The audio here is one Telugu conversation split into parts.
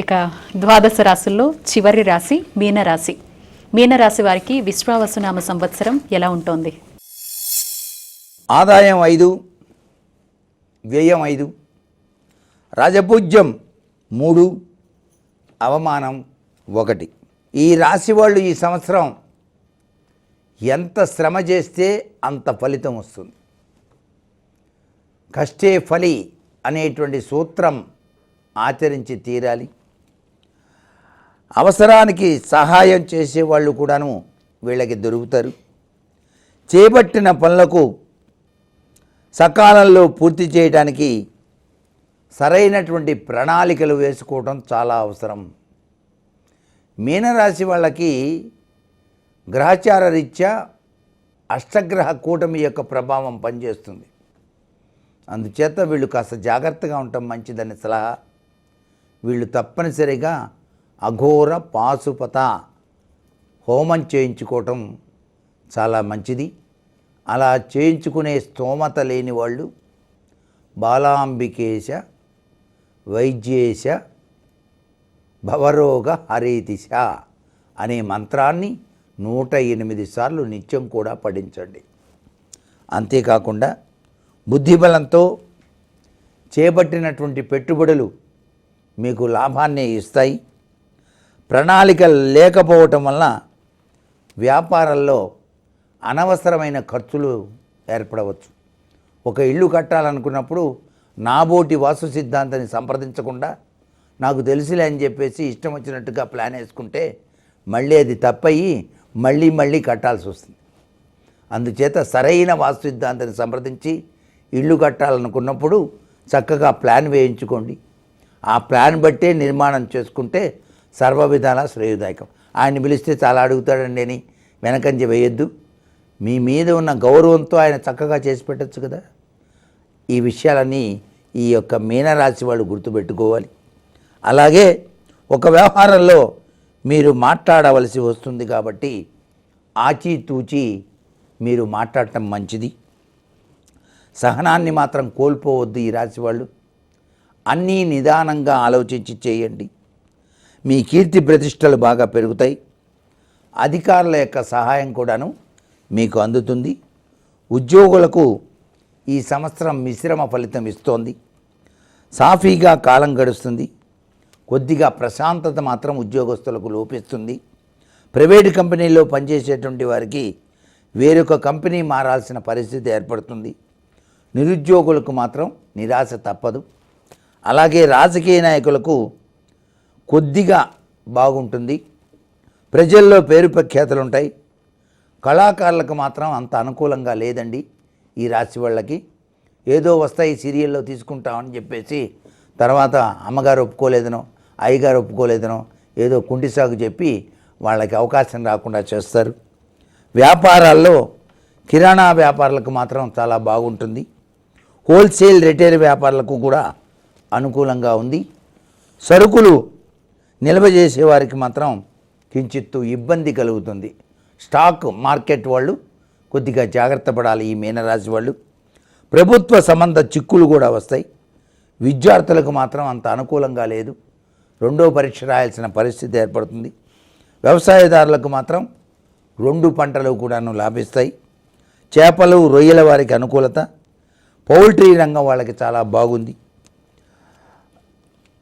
ఇక ద్వాదశ రాశుల్లో చివరి రాశి మీనరాశి. మీనరాశి వారికి విశ్వావసునామ సంవత్సరం ఎలా ఉంటుంది? ఆదాయం ఐదు వ్యయం ఐదు రాజపూజ్యం మూడు అవమానం ఒకటి. ఈ రాశి వాళ్ళు ఈ సంవత్సరం ఎంత శ్రమ చేస్తే అంత ఫలితం వస్తుంది. కష్టే ఫలి అనేటువంటి సూత్రం ఆచరించి తీరాలి. అవసరానికి సహాయం చేసేవాళ్ళు కూడాను వీళ్ళకి దొరుకుతారు. చేపట్టిన పనులకు సకాలంలో పూర్తి చేయడానికి సరైనటువంటి ప్రణాళికలు వేసుకోవడం చాలా అవసరం. మీనరాశి వాళ్ళకి గ్రహచార రీత్యా అష్టగ్రహ కూటమి యొక్క ప్రభావం పనిచేస్తుంది. అందుచేత వీళ్ళు కాస్త జాగ్రత్తగా ఉండటం మంచిదని సలహా. వీళ్ళు తప్పనిసరిగా అఘోర పాశుపత హోమం చేయించుకోవటం చాలా మంచిది. అలా చేయించుకునే స్తోమత లేని వాళ్ళు బాలాంబికేశ వైద్యేశ భవరోగ హరేతిశ అనే మంత్రాన్ని నూట ఎనిమిది సార్లు నిత్యం కూడా పఠించండి. అంతేకాకుండా బుద్ధిబలంతో చేపట్టినటువంటి పెట్టుబడులు మీకు లాభాన్ని ఇస్తాయి. ప్రణాళిక లేకపోవటం వలన వ్యాపారంలో అనవసరమైన ఖర్చులు ఏర్పడవచ్చు. ఒక ఇల్లు కట్టాలనుకున్నప్పుడు నాబోటి వాస్తు సిద్ధాంతాన్ని సంప్రదించకుండా నాకు తెలుసులే అని చెప్పేసి ఇష్టం వచ్చినట్టుగా ప్లాన్ వేసుకుంటే మళ్ళీ అది తప్పయి మళ్ళీ మళ్ళీ కట్టాల్సి వస్తుంది. అందుచేత సరైన వాస్తు సిద్ధాంతాన్ని సంప్రదించి ఇల్లు కట్టాలనుకున్నప్పుడు చక్కగా ప్లాన్ వేయించుకోండి. ఆ ప్లాన్ బట్టే నిర్మాణం చేసుకుంటే సర్వ విధాలా శ్రేయదాయకం. ఆయన పిలిస్తే చాలా అడుగుతాడండి అని వెనకంజ వేయొద్దు. మీ మీద ఉన్న గౌరవంతో ఆయన చక్కగా చేసి పెట్టచ్చు కదా. ఈ విషయాలన్నీ ఈ యొక్క మీనరాశి వాళ్ళు గుర్తుపెట్టుకోవాలి. అలాగే ఒక వ్యవహారంలో మీరు మాట్లాడవలసి వస్తుంది కాబట్టి ఆచితూచి మీరు మాట్లాడటం మంచిది. సహనాన్ని మాత్రం కోల్పోవద్దు ఈ రాశి వాళ్ళు. అన్నీ నిదానంగా ఆలోచించి చేయండి. మీ కీర్తి ప్రతిష్టలు బాగా పెరుగుతాయి. అధికారుల యొక్క సహాయం కూడాను మీకు అందుతుంది. ఉద్యోగులకు ఈ సంవత్సరం మిశ్రమ ఫలితం ఇస్తోంది. సాఫీగా కాలం గడుస్తుంది. కొద్దిగా ప్రశాంతత మాత్రం ఉద్యోగస్తులకు లోపిస్తుంది. ప్రైవేటు కంపెనీలో పనిచేసేటువంటి వారికి వేరొక కంపెనీ మారాల్సిన పరిస్థితి ఏర్పడుతుంది. నిరుద్యోగులకు మాత్రం నిరాశ తప్పదు. అలాగే రాజకీయ నాయకులకు కొద్దిగా బాగుంటుంది. ప్రజల్లో పేరు ప్రఖ్యాతలు ఉంటాయి. కళాకారులకు మాత్రం అంత అనుకూలంగా లేదండి ఈ రాశి వాళ్ళకి. ఏదో వస్తాయి సీరియల్లో తీసుకుంటామని చెప్పేసి తర్వాత అమ్మగారు ఒప్పుకోలేదనో అయ్యగారు ఒప్పుకోలేదనో ఏదో కుంటి సాగు చెప్పి వాళ్ళకి అవకాశం రాకుండా చేస్తారు. వ్యాపారాల్లో కిరాణా వ్యాపారులకు మాత్రం చాలా బాగుంటుంది. హోల్సేల్ రిటైల్ వ్యాపారులకు కూడా అనుకూలంగా ఉంది. సరుకులు నిల్వ చేసేవారికి మాత్రం కించిత్తు ఇబ్బంది కలుగుతుంది. స్టాక్ మార్కెట్ వాళ్ళు కొద్దిగా జాగ్రత్త పడాలి ఈ మీనరాశి వాళ్ళు. ప్రభుత్వ సంబంధ చిక్కులు కూడా వస్తాయి. విద్యార్థులకు మాత్రం అంత అనుకూలంగా లేదు. రెండో పరీక్ష రాయాల్సిన పరిస్థితి ఏర్పడుతుంది. వ్యవసాయదారులకు మాత్రం రెండు పంటలు కూడాను లాభిస్తాయి. చేపలు రొయ్యల వారికి అనుకూలత. పౌల్ట్రీ రంగం వాళ్ళకి చాలా బాగుంది.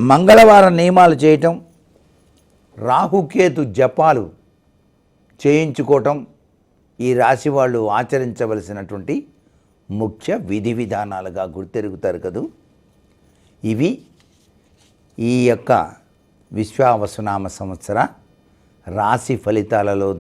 మంగళవారం నియమాలు చేయటం రాహుకేతు జపాలు చేయించుకోవటం ఈ రాశి వాళ్ళు ఆచరించవలసినటువంటి ముఖ్య విధి విధానాలుగా గుర్తెరుగుతారు కదూ. ఇవి ఈ యొక్క విశ్వావసునామ సంవత్సర రాశి ఫలితాలలో